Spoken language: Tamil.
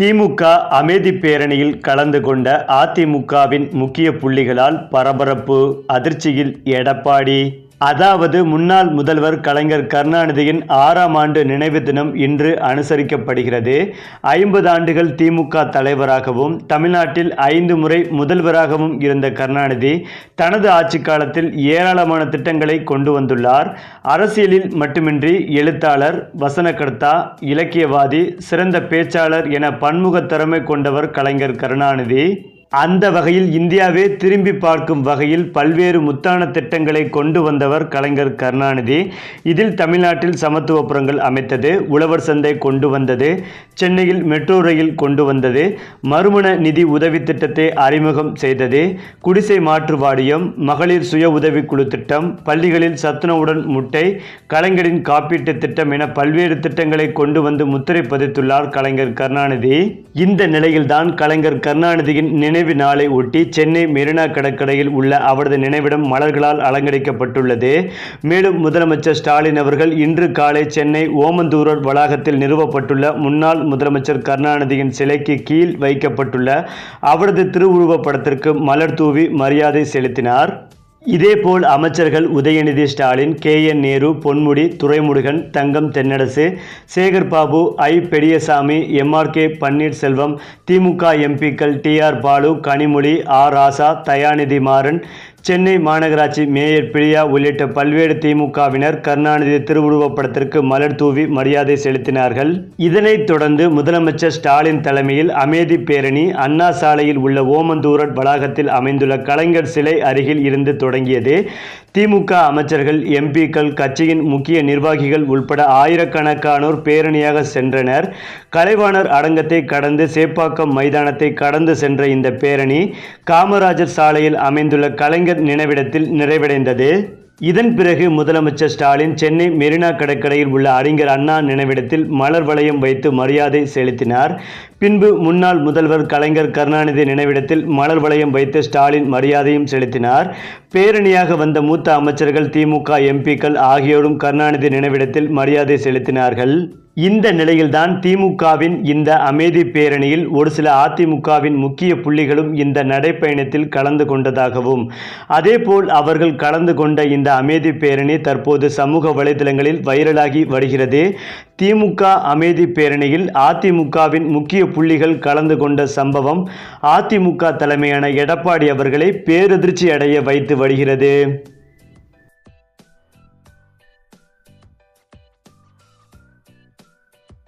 திமுக அமைதி பேரணியில் கலந்து கொண்ட அதிமுகவின் முக்கிய புள்ளிகளால் பரபரப்பு அதிர்ச்சியில் எடப்பாடி. அதாவது முன்னாள் முதல்வர் கலைஞர் கருணாநிதியின் ஆறாம் ஆண்டு நினைவு தினம் இன்று அனுசரிக்கப்படுகிறது. ஐம்பது ஆண்டுகள் திமுக தலைவராகவும் தமிழ்நாட்டில் ஐந்து முறை முதல்வராகவும் இருந்த கருணாநிதி தனது ஆட்சி காலத்தில் ஏராளமான திட்டங்களை கொண்டு வந்துள்ளார். அரசியலில் மட்டுமின்றி எழுத்தாளர் வசனகர்த்தா இலக்கியவாதி சிறந்த பேச்சாளர் என பன்முக திறமை கொண்டவர் கலைஞர் கருணாநிதி. அந்த வகையில் இந்தியாவே திரும்பி பார்க்கும் வகையில் பல்வேறு முத்தான திட்டங்களை கொண்டு வந்தவர் கலைஞர் கருணாநிதி. இதில் தமிழ்நாட்டில் சமத்துவபுரங்கள் அமைத்தது உழவர் சந்தை கொண்டு வந்தது சென்னையில் மெட்ரோ ரயில் கொண்டு வந்தது மறுமண நிதி உதவி திட்டத்தை அறிமுகம் செய்தது குடிசை மாற்று வாரியம் மகளிர் சுய உதவிக்குழு திட்டம் பள்ளிகளில் சத்துணவுடன் முட்டை கலைஞரின் காப்பீட்டு திட்டம் என பல்வேறு திட்டங்களை கொண்டு வந்து முத்திரை பதித்துள்ளார் கலைஞர் கருணாநிதி. இந்த நிலையில்தான் கலைஞர் கருணாநிதியின் நினைவு நாளை ஒட்டி சென்னை மெரினா கடற்கரையில் உள்ள அவரது நினைவிடம் மலர்களால் அலங்கரிக்கப்பட்டுள்ளது. மேலும் முதலமைச்சர் ஸ்டாலின் அவர்கள் இன்று காலை சென்னை ஓமந்தூரர் வளாகத்தில் நிறுவப்பட்டுள்ள முன்னாள் முதலமைச்சர் கருணாநிதியின் சிலைக்கு கீழ் வைக்கப்பட்டுள்ள அவரது திருவுருவப் படத்திற்கு மலர் தூவி மரியாதை செலுத்தினார். இதேபோல் அமைச்சர்கள் Udhayanidhi Stalin K. N. Nehru Ponmudi Duraimurugan Thangam Thennarasu Sekar Babu I. Periyasamy MRK Panneerselvam DMK எம்பிக்கள் T. R. Baalu Kanimozhi R. Raja Dayanidhi Maran Chennai மாநகராட்சி மேயர் பிரியா உள்ளிட்ட பல்வேறு திமுகவினர் கருணாநிதி திருவுருவப் படத்திற்கு மலர் தூவி மரியாதை செலுத்தினார்கள். இதனைத் தொடர்ந்து முதலமைச்சர் ஸ்டாலின் தலைமையில் அமைதி பேரணி அண்ணா சாலையில் உள்ள ஓமந்தூரர் வளாகத்தில் அமைந்துள்ள கலைஞர் சிலை அருகில் இருந்து தொடங்கியது. திமுக அமைச்சர்கள் எம்பிக்கள் கட்சியின் முக்கிய நிர்வாகிகள் உள்பட ஆயிரக்கணக்கானோர் பேரணியாக சென்றனர். கலைவாணர் அடங்கத்தை கடந்து சேப்பாக்கம் மைதானத்தை கடந்து சென்ற இந்த பேரணி காமராஜர் சாலையில் அமைந்துள்ள கலைஞர் கலைஞர் நினைவிடத்தில் நிறைவடைந்தது. இதன் பிறகு முதலமைச்சர் ஸ்டாலின் சென்னை மெரினா கடற்கரையில் உள்ள அறிஞர் அண்ணா நினைவிடத்தில் மலர் வளையம் வைத்து மரியாதை செலுத்தினார். பின்பு முன்னாள் முதல்வர் கலைஞர் கருணாநிதி நினைவிடத்தில் மலர் வளையம் வைத்து ஸ்டாலின் மரியாதையும் செலுத்தினார். பேரணியாக வந்த மூத்த அமைச்சர்கள் திமுக எம்பிக்கள் ஆகியோரும் கருணாநிதி நினைவிடத்தில் மரியாதை செலுத்தினார்கள். இந்த நிலையில்தான் திமுகவின் இந்த அமைதி பேரணியில் ஒரு சில அதிமுகவின் முக்கிய புள்ளிகளும் இந்த நடைப்பயணத்தில் கலந்து கொண்டதாகவும் அதேபோல் அவர்கள் கலந்து கொண்ட இந்த அமைதி பேரணி தற்போது சமூக வலைதளங்களில் வைரலாகி வருகிறது. திமுக அமைதி பேரணியில் அதிமுகவின் முக்கிய புள்ளிகள் கலந்து கொண்ட சம்பவம் அதிமுக தலைமையான எடப்பாடி அவர்களை பேரதிர்ச்சி அடைய வைத்து வருகிறது.